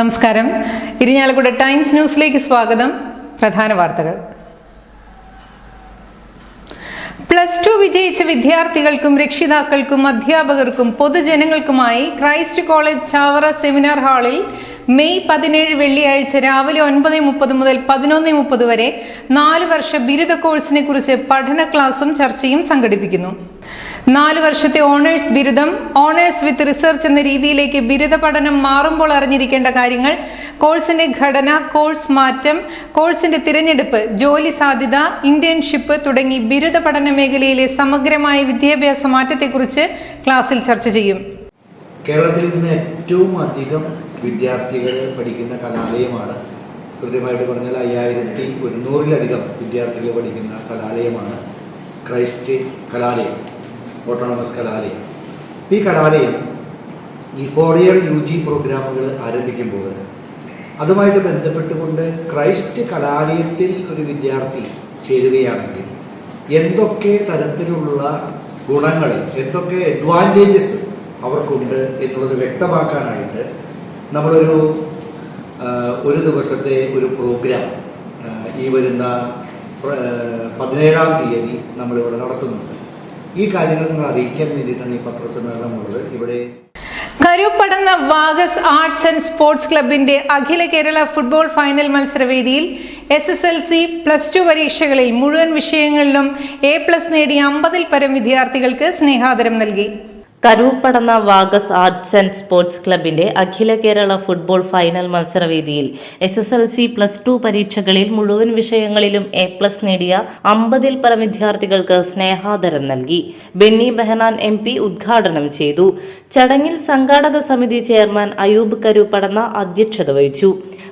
നമസ്കാരം. ഇരിഞ്ഞാലക്കുട ടൈംസ് ന്യൂസിലേക്ക് സ്വാഗതം. പ്രധാന വാർത്തകൾ. പ്ലസ് ടു വിജയിച്ച വിദ്യാർത്ഥികൾക്കും രക്ഷിതാക്കൾക്കും അധ്യാപകർക്കും പൊതുജനങ്ങൾക്കുമായി ക്രൈസ്റ്റ് കോളേജ് ചാവറ സെമിനാർ ഹാളിൽ മെയ് പതിനേഴ് വെള്ളിയാഴ്ച രാവിലെ ഒൻപത് മുപ്പത് മുതൽ പതിനൊന്ന് മുപ്പത് വരെ നാല് വർഷ ബിരുദ കോഴ്സിനെ കുറിച്ച് പഠന ക്ലാസും ചർച്ചയും സംഘടിപ്പിക്കുന്നു. നാല് വർഷത്തെ ഓണേഴ്സ് ബിരുദം ഓണേഴ്സ് വിത്ത് റിസർച്ച് എന്ന രീതിയിലേക്ക് ബിരുദ പഠനം മാറുമ്പോൾ അറിഞ്ഞിരിക്കേണ്ട കാര്യങ്ങൾ കോഴ്സിന്റെ ഘടന കോഴ്സ് മാറ്റം കോഴ്സിന്റെ തിരഞ്ഞെടുപ്പ് ജോലി സാധ്യത ഇന്റേൺഷിപ്പ് തുടങ്ങി ബിരുദ പഠന മേഖലയിലെ സമഗ്രമായ വിദ്യാഭ്യാസ മാറ്റത്തെക്കുറിച്ച് ക്ലാസ്സിൽ ചർച്ച ചെയ്യും. കേരളത്തിൽ ഇന്ന് ഏറ്റവും അധികം വിദ്യാർത്ഥികൾ പഠിക്കുന്ന കലാലയമാണ്. കൃത്യമായിട്ട് പറഞ്ഞാൽ അയ്യായിരത്തി ഒരുന്നൂറിലധികം വിദ്യാർത്ഥികൾ പഠിക്കുന്ന കലാലയമാണ് ക്രൈസ്റ്റ് കലാലയം. ഓട്ടോണമസ് കലാലയം. ഈ കലാലയം ഈ ഫോർ ഇയർ യു ജി പ്രോഗ്രാമുകൾ ആരംഭിക്കുമ്പോൾ അതുമായിട്ട് ബന്ധപ്പെട്ടുകൊണ്ട് ക്രൈസ്റ്റ് കലാലയത്തിൽ ഒരു വിദ്യാർത്ഥി ചേരുകയാണെങ്കിൽ എന്തൊക്കെ തരത്തിലുള്ള ഗുണങ്ങൾ എന്തൊക്കെ അഡ്വാന്റേജസ് അവർക്കുണ്ട് എന്നുള്ളത് വ്യക്തമാക്കാനായിട്ട് നമ്മളൊരു ഒരു ദിവസത്തെ ഒരു പ്രോഗ്രാം ഈ വരുന്ന പതിനേഴാം തീയതി നമ്മളിവിടെ നടത്തുന്നുണ്ട്. ഈ കാര്യങ്ങൾ നിങ്ങൾ അറിയിക്കാൻ വേണ്ടിയിട്ടാണ് ഈ പത്രസമ്മേളനം ഉള്ളത്. ഇവിടെ കരുപ്പടന്ന വാഗസ് ആർട്സ് ആൻഡ് സ്പോർട്സ് ക്ലബിന്റെ അഖില Kerala football final മത്സരവേദിയിൽ S S L C plus two പരീക്ഷകളിൽ മുഴുവൻ വിഷയങ്ങളിലും എ പ്ലസ് നേടിയ അമ്പതിൽ പരം വിദ്യാർത്ഥികൾക്ക് സ്നേഹാദരം നൽകി. കരൂപ്പടന്ന വാഗസ് ആർട്സ് ആൻഡ് സ്പോർട്സ് ക്ലബിന്റെ അഖില Kerala football final മത്സരവേദിയിൽ S S L C plus two പരീക്ഷകളിൽ മുഴുവൻ വിഷയങ്ങളിലും എ പ്ലസ് നേടിയ അമ്പതിൽ പരം വിദ്യാർത്ഥികൾക്ക് സ്നേഹാദരം നൽകി. ബെന്നി ബെഹനാൻ എം പി ഉദ്ഘാടനം ചെയ്തു. ചടങ്ങിൽ സംഘാടക സമിതി ചെയർമാൻ അയൂബ് കരൂപ്പടന്ന അധ്യക്ഷത വഹിച്ചു.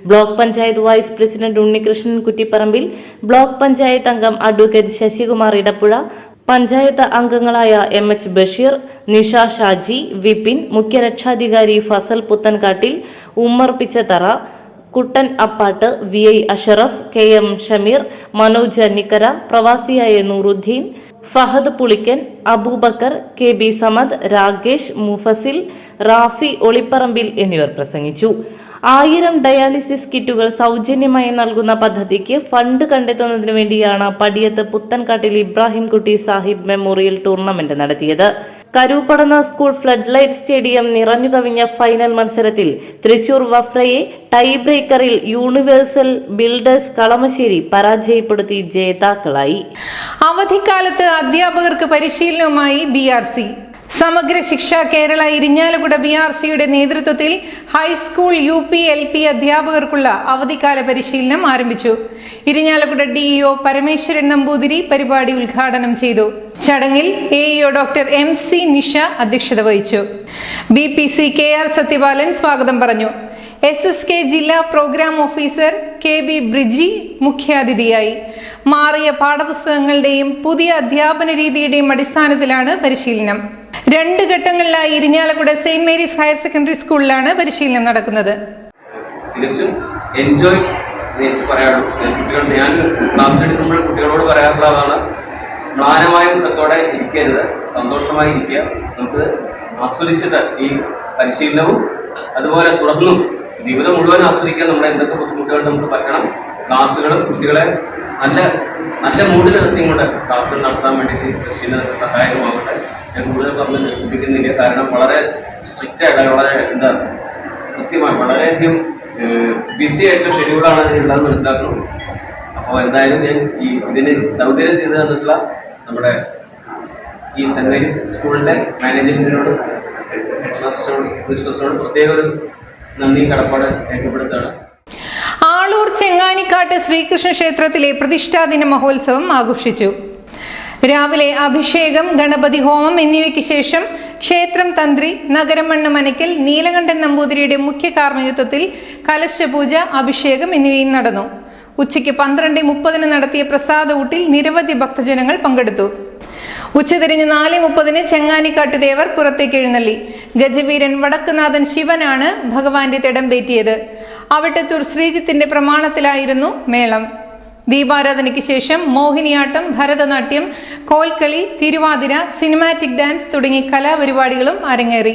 Block panchayat vice president Unnikrishnan Kuttipparambil block panchayat അംഗം അഡ്വക്കേറ്റ് ശശികുമാർ ഇടപ്പുഴ പഞ്ചായത്ത് അംഗങ്ങളായ M H Basheer Nisha Shaji Vipin മുഖ്യരക്ഷാധികാരി Fazal Puthenkattil Ummer Pichathara Kuttan Appatt V I Ashraf K M Shameer Manoj Annikkara പ്രവാസിയായ Nooruddeen Fahad Pulikkan Abubakar K B Samad Rakesh Mufasil Rafi Olipparambil എന്നിവർ പ്രസംഗിച്ചു. ആയിരം ഡയാലിസിസ് കിറ്റുകൾ സൗജന്യമായി നൽകുന്ന പദ്ധതിക്ക് ഫണ്ട് കണ്ടെത്തുന്നതിനു വേണ്ടിയാണ് പടിയത്ത് പുത്തൻകാട്ടിൽ ഇബ്രാഹിം കുട്ടി സാഹിബ് മെമ്മോറിയൽ ടൂർണമെന്റ് നടത്തിയത്. Karuppadanna school flood light stadium നിറഞ്ഞു കവിഞ്ഞ ഫൈനൽ മത്സരത്തിൽ Thrissur വഫ്രയെ tie breaker universal builders Kalamassery പരാജയപ്പെടുത്തി ജേതാക്കളായി. അവധിക്കാലത്ത് അധ്യാപകർക്ക് പരിശീലനവുമായി ബി ആർ സി. സമഗ്ര ശിക്ഷ കേരള ഇരിഞ്ഞാലക്കുട ബി ആർ സിയുടെ നേതൃത്വത്തിൽ high school U P L P അധ്യാപകർക്കുള്ള അവധിക്കാല പരിശീലനം ആരംഭിച്ചു. ഇരിഞ്ഞാലക്കുട ഡിഇഒ പരമേശ്വരൻ നമ്പൂതിരി പരിപാടി ഉദ്ഘാടനം ചെയ്തു. ചടങ്ങിൽ AEO doctor M C Nisha അധ്യക്ഷത വഹിച്ചു. B P C K R Sathyapalan സ്വാഗതം പറഞ്ഞു. എസ് എസ് കെ ജില്ലാ programme officer K B Briji മുഖ്യാതിഥിയായി. മാറിയ പാഠപുസ്തകങ്ങളുടെയും പുതിയ അധ്യാപന രീതിയുടെയും അടിസ്ഥാനത്തിലാണ് പരിശീലനം. രണ്ട് ഘട്ടങ്ങളിലായി Irinjalakuda Saint Mary's higher secondary സ്കൂളിലാണ് പരിശീലനം നടക്കുന്നത്. എൻജോയ് ക്ലാസ് കുട്ടികളോട് സന്തോഷമായി നമുക്ക് ഈ പരിശീലനവും അതുപോലെ തുടർന്നും ജീവിതം മുഴുവൻ ആസ്വദിക്കാൻ നമ്മുടെ എന്തൊക്കെ ബുദ്ധിമുട്ടുകൾ നമുക്ക് പറ്റണം. ക്ലാസ്സുകളും കുട്ടികളെ നല്ല നല്ല മൂഡിൽ കൊണ്ട് ക്ലാസ്സുകൾ നടത്താൻ വേണ്ടിയിട്ട് പരിശീലനത്തിന് സഹായകമാകട്ടെ. ഞാൻ കൂടുതൽ പറഞ്ഞ് നിർദ്ദേശിക്കുന്നില്ല കാരണം വളരെ സ്ട്രിക്റ്റ് ആയിട്ട് വളരെ എന്താ കൃത്യമായി വളരെയധികം ബിസി ആയിട്ടുള്ള ഷെഡ്യൂളാണ് അതിനുള്ളതെന്ന് മനസ്സിലാക്കണം അപ്പോൾ എന്തായാലും ഞാൻ ഈ ഇതിന് സൗകര്യം ചെയ്തു തന്നിട്ടുള്ള നമ്മുടെ ഈ സെന്റ് മേരീസ് സ്കൂളിന്റെ മാനേജ്മെന്റിനോട് ഹെഡ് മാസ്റ്ററോട് പ്രിൻസിപ്പൽസിനോട് പ്രത്യേക ഒരു നന്ദി കടപ്പാട് രേഖപ്പെടുത്തുകയാണ്. ആളൂർ ചെങ്ങാനിക്കാട്ട് ശ്രീകൃഷ്ണ ക്ഷേത്രത്തിലെ പ്രതിഷ്ഠാദിന മഹോത്സവം ആഘോഷിച്ചു. രാവിലെ അഭിഷേകം ഗണപതി ഹോമം എന്നിവയ്ക്ക് ശേഷം ക്ഷേത്രം തന്ത്രി നഗരമണ്ണ് മനക്കൽ നീലകണ്ഠൻ നമ്പൂതിരിയുടെ മുഖ്യ കാർമ്മികത്വത്തിൽ കലശപൂജ അഭിഷേകം എന്നിവയും നടന്നു. ഉച്ചയ്ക്ക് പന്ത്രണ്ട് മുപ്പതിന് നടത്തിയ പ്രസാദ ഊട്ടിൽ നിരവധി ഭക്തജനങ്ങൾ പങ്കെടുത്തു. ഉച്ചതിരിഞ്ഞ് നാല് മുപ്പതിന് ചെങ്ങാനിക്കാട്ട് ദേവർ പുറത്തേക്ക് എഴുന്നള്ളി. ഗജവീരൻ വടക്കുനാഥൻ ശിവനാണ് ഭഗവാന്റെ തിടം പേറ്റിയത്. അവിട്ടത്തൂർ ശ്രീജിത്തിന്റെ പ്രമാണത്തിലായിരുന്നു മേളം. ദീപാരാധനയ്ക്ക് ശേഷം മോഹിനിയാട്ടം ഭരതനാട്യം കോൽക്കളി തിരുവാതിര സിനിമാറ്റിക് ഡാൻസ് തുടങ്ങിയ കലാപരിപാടികളും അരങ്ങേറി.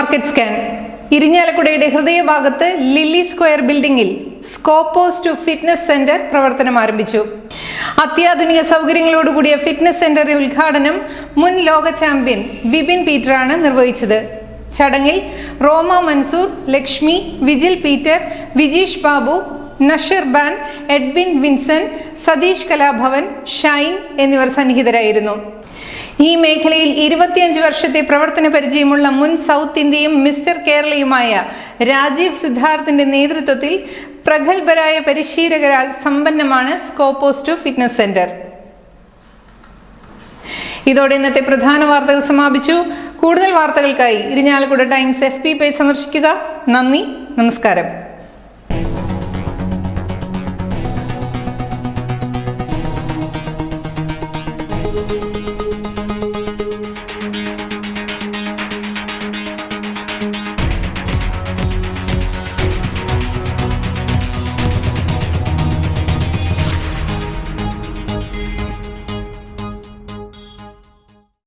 മാർക്കറ്റ് സ്കാൻ ഇരിഞ്ഞാലക്കുടയുടെ ഹൃദയഭാഗത്ത് ലില്ലി സ്ക്വയർ ബിൽഡിംഗിൽ സ്കോപ്പോസ് ടു ഫിറ്റ്നസ് സെന്റർ പ്രവർത്തനം ആരംഭിച്ചു. അത്യാധുനിക സൗകര്യങ്ങളോടുകൂടിയ ഫിറ്റ്നസ് സെന്ററിന്റെ ഉദ്ഘാടനം മുൻ ലോക ചാമ്പ്യൻ വിപിൻ ആണ് നിർവഹിച്ചത്. ചടങ്ങിൽ Roma Mansoor Lakshmi Vijil Peter Vijeesh Babu Nashar Ban Edwin Vincent Satheesh Kalabhavan Shine എന്നിവർ സന്നിഹിതരായിരുന്നു. ഈ മേഖലയിൽ ഇരുപത്തിയഞ്ച് വർഷത്തെ പ്രവർത്തന പരിചയമുള്ള മുൻ സൗത്ത് ഇന്ത്യയും മിസ്റ്റർ കേരളയുമായ രാജീവ് സിദ്ധാർത്ഥിന്റെ നേതൃത്വത്തിൽ പ്രഗത്ഭരായ പരിശീലകരാൽ സമ്പന്നമാണ് സ്കോപ്പോസ് ടു ഫിറ്റ്നസ് സെന്റർ. ഇതോടെ ഇന്നത്തെ പ്രധാന വാർത്തകൾ സമാപിച്ചു. കൂടുതൽ വാർത്തകൾക്കായി Irinjalakuda Times F P page സന്ദർശിക്കുക. നന്ദി നമസ്കാരം.